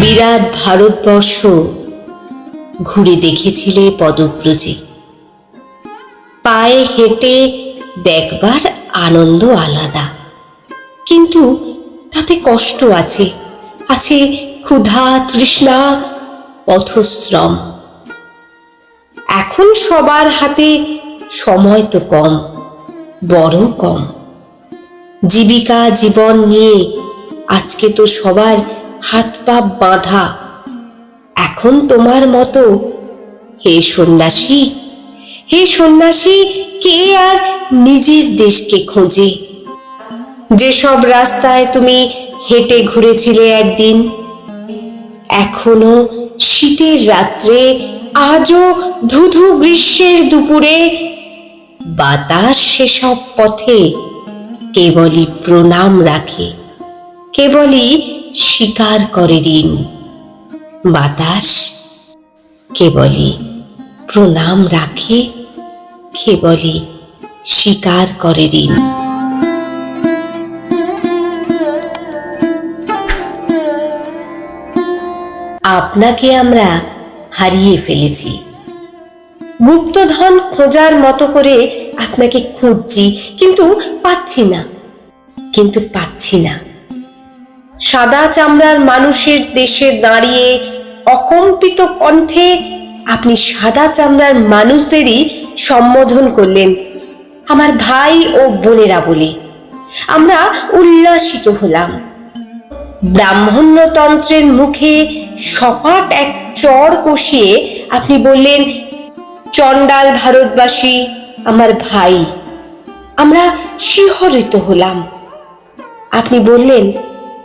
বিরাট ভারতবর্ষ ঘুরে দেখেছিলে পদব্রজে। পায়ে হেঁটে দেখবার আনন্দ আলাদা। কিন্তু তাতে কষ্ট আছে আছে ক্ষুধা, তৃষ্ণা, পথশ্রম। এখন সবার হাতে সময় তো কম বড় কম। জীবিকা জীবন নিয়ে আজকে তো সবার হাত পা বাঁধা। এখন তোমার মতো। হে সন্ন্যাসী হে সন্ন্যাসী, কে আর নিজের দেশকে খোঁজে? যেসব রাস্তায় তুমি হেঁটে ঘুরেছিলে একদিন, এখনও শীতের রাত্রে আজও ধুধু গ্রীষ্মের দুপুরে বাতাস সেসব পথে কেবলই প্রণাম রাখে। কেবলই স্বীকার করে ঋণ। বাতাস কেবলই প্রণাম রাখে, কেবলই স্বীকার করে ঋণ। আপনাকে আমরা হারিয়ে ফেলেছি। গুপ্তধন খোঁজার মতো করে আপনাকে খুঁজছি, কিন্তু পাচ্ছি না। কিন্তু পাচ্ছি না। সাদা চামড়ার মানুষের দেশে দাঁড়িয়ে অকম্পিত কণ্ঠে আপনি সাদা চামড়ার মানুষদেরই সম্বোধন করলেন আমার ভাই ও বোনেরা বলে। আমরা উল্লাসিত হলাম। ব্রাহ্মণ্যতন্ত্রের মুখে সপাট এক চর কষিয়ে আপনি বললেন, চণ্ডাল ভারতবাসী, আমার ভাই, আমরা শিহরিত হলাম। আপনি বললেন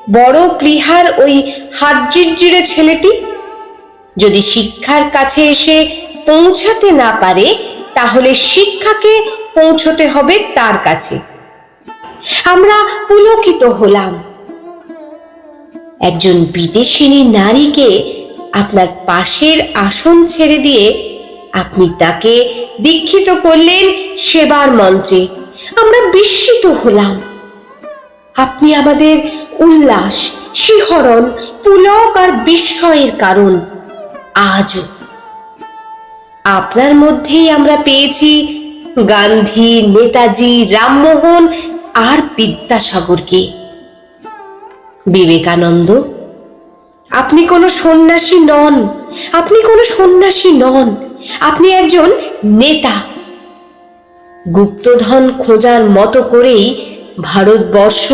বড় প্লিহার ওই হাড্জিরজিরে ছেলেটি? যদি শিক্ষার কাছে এসে পৌঁছাতে না পারে, তাহলে শিক্ষাকে পৌঁছতে হবে তার কাছে। আমরা পুলকিত হলাম। একজন বিদেশিনী নারীকে আপনার পাশের আসন ছেড়ে দিয়ে আপনি তাকে দীক্ষিত করলেন সেবার মঞ্চে। আমরা বিস্মিত হলাম। আপনি আমাদের উল্লাস, শিহরণ, পুলক আর বিস্ময়ের কারণ। আজও। আপনার মধ্যেই আমরা পেয়েছি গান্ধী, নেতাজি, রামমোহন আর বিদ্যাসাগরকে। বিবেকানন্দ, আপনি কোনো সন্ন্যাসী নন। আপনি কোনো সন্ন্যাসী নন। আপনি একজন নেতা। গুপ্তধন খোঁজার মতো করেই ভারতবর্ষ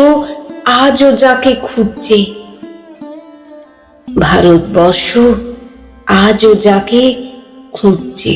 আজও যাকে খুঁজছে। ভারতবর্ষ আজও যাকে খুঁজছে।